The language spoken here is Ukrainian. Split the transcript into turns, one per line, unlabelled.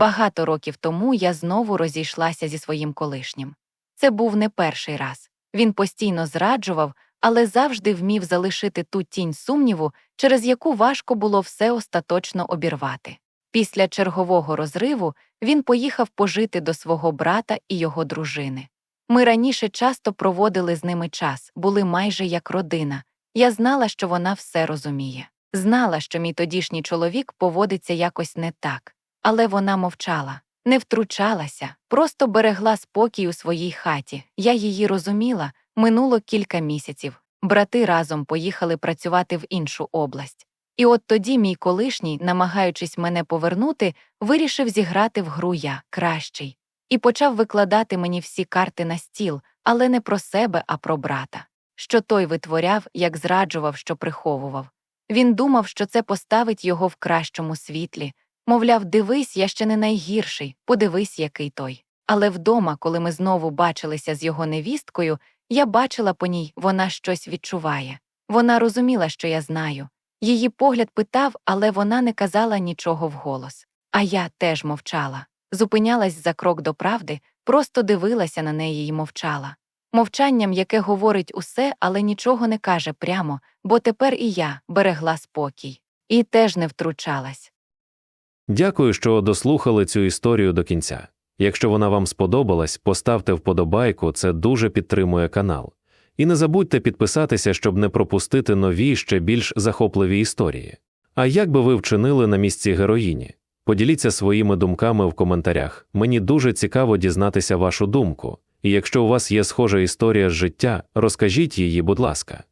Багато років тому я знову розійшлася зі своїм колишнім. Це був не перший раз. Він постійно зраджував, але завжди вмів залишити ту тінь сумніву, через яку важко було все остаточно обірвати. Після чергового розриву він поїхав пожити до свого брата і його дружини. Ми раніше часто проводили з ними час, були майже як родина. Я знала, що вона все розуміє. Знала, що мій тодішній чоловік поводиться якось не так, але вона мовчала, не втручалася, просто берегла спокій у своїй хаті. Я її розуміла, минуло кілька місяців. Брати разом поїхали працювати в іншу область. І от тоді мій колишній, намагаючись мене повернути, вирішив зіграти в гру я кращий, і почав викладати мені всі карти на стіл, але не про себе, а про брата. Що той витворяв, як зраджував, що приховував. Він думав, що це поставить його в кращому світлі. Мовляв, дивись, я ще не найгірший, подивись, який той. Але вдома, коли ми знову бачилися з його невісткою, я бачила по ній, вона щось відчуває. Вона розуміла, що я знаю. Її погляд питав, але вона не казала нічого вголос. А я теж мовчала. Зупинялась за крок до правди, просто дивилася на неї і мовчала. Мовчанням, яке говорить усе, але нічого не каже прямо, бо тепер і я берегла спокій. І теж не втручалась.
Дякую, що дослухали цю історію до кінця. Якщо вона вам сподобалась, поставте вподобайку, це дуже підтримує канал. І не забудьте підписатися, щоб не пропустити нові ще більш захопливі історії. А як би ви вчинили на місці героїні? Поділіться своїми думками в коментарях. Мені дуже цікаво дізнатися вашу думку. І якщо у вас є схожа історія з життя, розкажіть її, будь ласка.